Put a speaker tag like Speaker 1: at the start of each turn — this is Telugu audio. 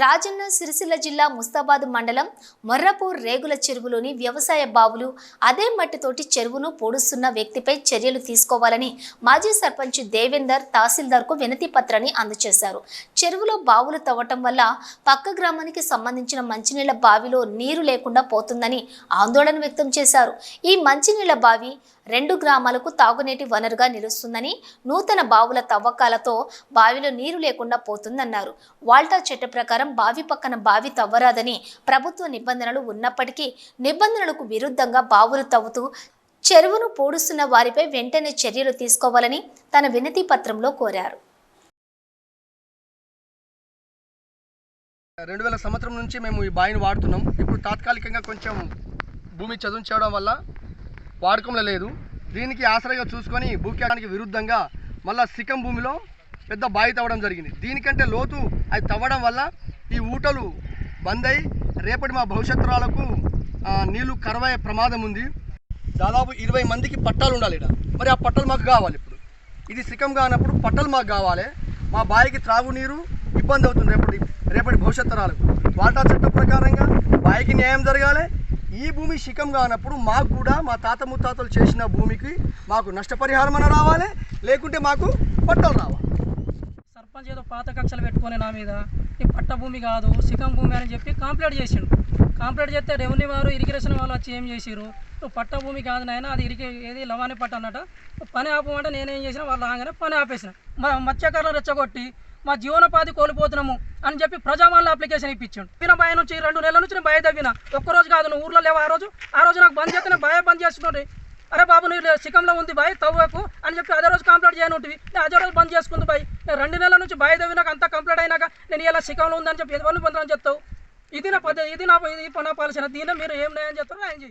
Speaker 1: రాజన్న సిరిసిల్ల జిల్లా ముస్తాబాద్ మండలం మొర్రపూర్ రేగుల చెరువులోని వ్యవసాయ బావులు అదే మట్టితోటి చెరువును పొడుస్తున్న వ్యక్తిపై చర్యలు తీసుకోవాలని మాజీ సర్పంచ్ దేవేందర్ తహసీల్దార్కు వినతి పత్రాన్ని అందజేశారు. చెరువులో బావులు తవ్వటం వల్ల పక్క గ్రామానికి సంబంధించిన మంచినీళ్ళ బావిలో నీరు లేకుండా పోతుందని ఆందోళన వ్యక్తం చేశారు. ఈ మంచినీళ్ళ బావి రెండు గ్రామాలకు తాగునీటి వనరుగా నిలుస్తుందని నూతన బావుల తవ్వకాలతో బావిలో నీరు లేకుండా పోతుందన్నారు. వాల్టా చట్ట ప్రకారం బావి పక్కన బావి తవ్వరాదని ప్రభుత్వ నిబంధనలు ఉన్నప్పటికీ నిబంధనలకు విరుద్ధంగా బావులు తవ్వుతూ చెరువును పూడుస్తున్న వారిపై వెంటనే చర్యలు తీసుకోవాలని తన వినతి పత్రంలో కోరారు.
Speaker 2: రెండు వేల సంవత్సరం నుంచి మేము ఈ బావిని వాడుతున్నాం. ఇప్పుడు తాత్కాలికంగా కొంచెం భూమి చదువు చేయడం వల్ల వాడకంలో లేదు. దీనికి ఆసరాగా చూసుకొని భూఖ్యానికి విరుద్ధంగా మళ్ళా సికం భూమిలో పెద్ద బావి తవ్వడం జరిగింది. దీనికంటే లోతు అది తవ్వడం వల్ల ఈ ఊటలు బంద్ అయి రేపటి మా భవిష్యత్తురాలకు నీళ్ళు కరవయ్యే ప్రమాదం ఉంది. దాదాపు ఇరవై మందికి పట్టాలు ఉండాలి ఇక్కడ మరి ఆ పట్టాలు మాకు కావాలి ఇప్పుడు. ఇది సిక్కం కానప్పుడు పట్టలు మాకు కావాలి. మా బావికి త్రాగునీరు ఇబ్బంది అవుతుంది రేపటి రేపటి భవిష్యత్తురాలకు. వాటా చట్టం ప్రకారంగా బావికి న్యాయం జరగాలి. ఈ భూమి శిఖం కానప్పుడు మాకు కూడా మా తాత ముత్తాతలు చేసిన భూమికి మాకు నష్టపరిహారం అన్న రావాలి. లేకుంటే మాకు పట్టలు రావాలి.
Speaker 3: సర్పంచ్ ఏదో పాత కక్షలు పెట్టుకొని నా మీద. ఈ పట్ట భూమి కాదు సికం భూమి అని చెప్పి కంప్లైంట్ చేసిండు. కంప్లైంట్ చేస్తే రెవెన్యూ వారు ఇరిగేషన్ వాళ్ళు వచ్చి ఏం చేసిరు నువ్వు పట్ట భూమి కాదు నాయన అది ఇరిగే ఏది లవాని పట్ట అన్నట పని ఆపమంటే నేనేం చేసిన వాళ్ళు రాగానే పని ఆపేసిన. మా మత్స్యకారులు రెచ్చగొట్టి మా జీవనోపాధి కోల్పోతున్నాము అని చెప్పి ప్రజామాల అప్లికేషన్ ఇప్పించాడు. నేను భయ నుంచి రెండు నెలల నుంచి నేను భయ తవ్విన. ఒక్కరోజు కాదు నువ్వు ఊర్లో లేవు ఆ రోజు. ఆ రోజు నాకు బంద్ చేస్తే నేను భయ బంద్ చేస్తుండే అరే బాబు నీళ్ళు సికంలో ఉంది బాయ్ తవ్వకు అని చెప్పి అదే రోజు కంప్లీట్ చేయను ఉంటుంది నేను అదే రోజు బంద్ చేసుకుంది బాయ్. నేను రెండు నెలల నుంచి బాయ్ తవ్వినాక అంతా కంప్లీట్ అయినాక నేను ఇలా సికంలో ఉందని చెప్పి ఎవరిని పొందాలని చెప్తావు. ఇది నా పద్ధతి ఇది నా ఇది నా పాలసీ దీన్ని మీరు ఏం న్యాయం చెప్తారో ఆయన చేయి